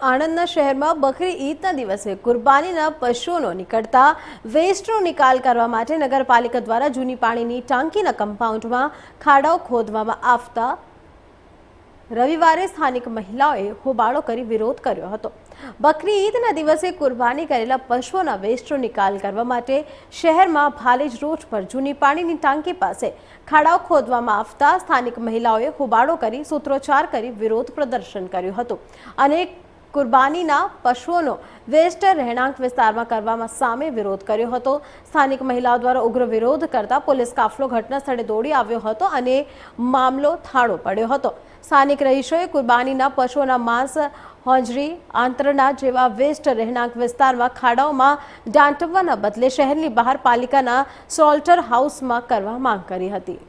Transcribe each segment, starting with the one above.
આણંદના શહેરમાં બકરી ઈદના દિવસે કુરબાનીના પશુઓનો નીકળતા વેસ્ટનો નિકાલ કરવા માટે નગરપાલિકા દ્વારા જૂની પાણીની ટાંકીના કમ્પાઉન્ડમાં ખાડાઓ ખોદવામાં આવતા રવિવારે સ્થાનિક મહિલાઓએ હોબાળો કરી વિરોધ કર્યો હતો. બકરી ઈદના દિવસે કુરબાની કરેલા પશુઓના વેસ્ટનો નિકાલ કરવા માટે શહેરમાં ભાલેજ રોડ પર જૂની પાણીની ટાંકી પાસે ખાડાઓ ખોદવામાં આવતા સ્થાનિક મહિલાઓએ હોબાળો કરી સૂત્રોચ્ચાર કરી વિરોધ પ્રદર્શન કર્યું હતું. અને કુરબાનીના પશુઓનો વેસ્ટ રહેણાંક વિસ્તારમાં કરવામાં સામે વિરોધ કર્યો હતો. સ્થાનિક મહિલાઓ દ્વારા ઉગ્ર વિરોધ કરતા પોલીસ કાફલો ઘટના સ્થળે દોડી આવ્યો હતો અને મામલો થાળો પડ્યો હતો. સ્થાનિક રહીશોએ કુરબાનીના પશુઓના માંસ, હોંજરી આંતરડા જેવા વેસ્ટ રહેણાંક વિસ્તારમાં ખાડાઓમાં દાંટવવાના બદલે શહેરની બહાર પાલિકાના સોલ્ટર હાઉસમાં કરવા માંગ કરી હતી.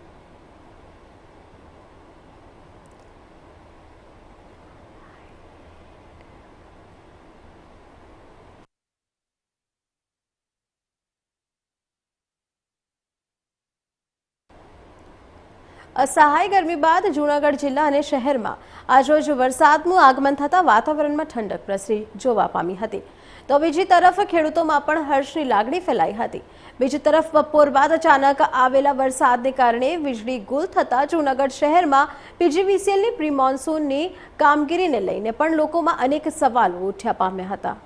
અસહાય ગરમી બાદ જૂનાગઢ જિલ્લા અને શહેરમાં આજરોજ વરસાદનું આગમન થતાં વાતાવરણમાં ઠંડક પ્રસરી જોવા પામી હતી. તો બીજી તરફ ખેડૂતોમાં પણ હર્ષની લાગણી ફેલાઈ હતી. બીજી તરફ બપોર બાદ અચાનક આવેલા વરસાદને કારણે વીજળી ગુલ થતાં જૂનાગઢ શહેરમાં પીજીવીસીએલની પ્રી મોન્સૂનની કામગીરીને લઈને પણ લોકોમાં અનેક સવાલો ઉઠ્યા પામ્યા હતા.